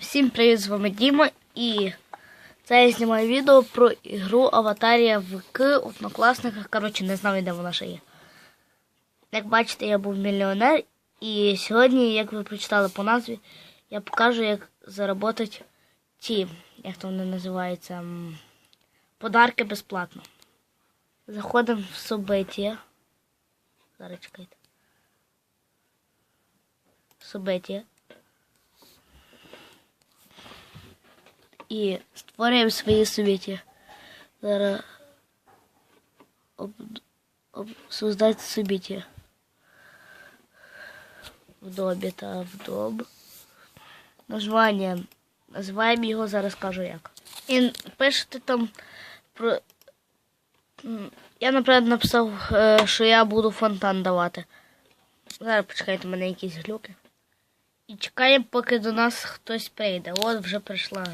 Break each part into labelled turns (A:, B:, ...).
A: Всім привіт, з вами Діма і це я знімаю відео про ігру Аватарія в К однокласниках. Коротше, не знаю, де вона ще є. Як бачите, я був мільйонер, і сьогодні, як ви прочитали по назві, я покажу, як заробити ті, як то вони називаються, подарки безплатно. Заходимо в собиття. Зараз чекайте. Собиття. І створюємо свої собіті. Зараз об, об, создати собіті. В добі та в доб. Названня. Називаємо його, зараз скажу як. І пишете там про. Я, наприклад, написав, е, що я буду фонтан давати. Зараз почекайте, у мене якісь глюки. І чекаємо, поки до нас хтось прийде. От вже прийшла.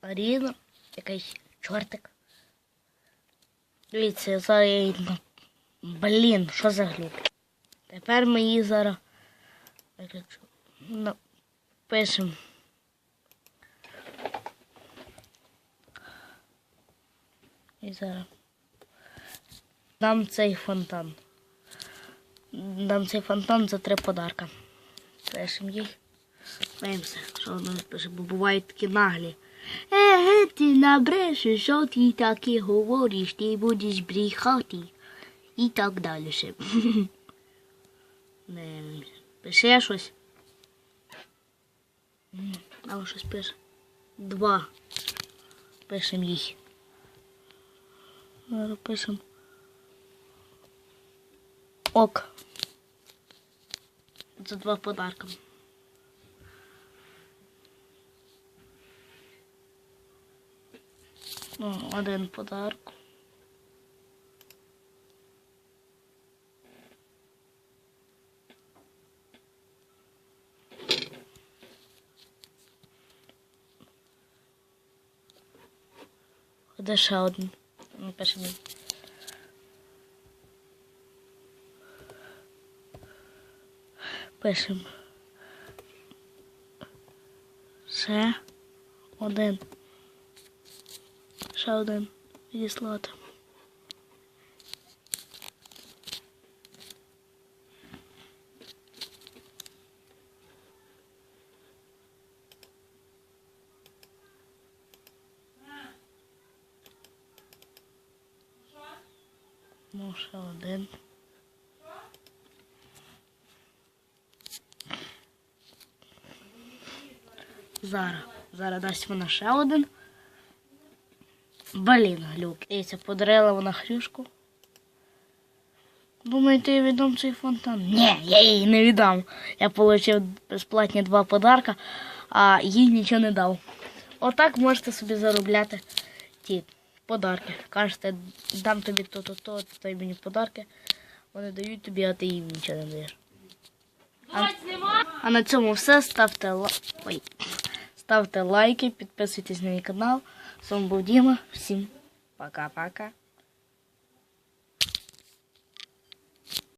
A: Аріна, якийсь чортик. Дивіться, зараз я її на... Блін, що за глюк? Тепер ми її зараз виключу. Напишемо. І зараз. Дам цей фонтан. Дам цей фонтан за три подарка. Пишемо їй. Дивимося, що воно пише, бо бувають такі наглі. Еге, ти набрешеш, що ти таке говориш, ти будеш брехати. І так далі. ще. Пише щось. А щось пише. Два. Пишем. Зараз пишем. Ок. За два подарка. Ну, один подарок. Де ще один? Ну, перший мій. Пишемо. Ще один. Ще один відіслати. Ну, ще один. Зараз. Дасть вона ще один. Блін, глюк. Дивіться, подарила вона хрюшку. Думаєте, я віддам цей фонтан? Ні, я їй не віддам. Я отримав безплатні два подарка, а їй нічого не дав. Отак можете собі заробляти ті подарки. Кажете, дам тобі то-то, то, дай мені подарки. Вони дають тобі, а ти їм нічого не даєш. А, а на цьому все. Ставте ла... Ставте лайки, підписуйтесь на мій канал. З вами був Діма. Всім пока-пока.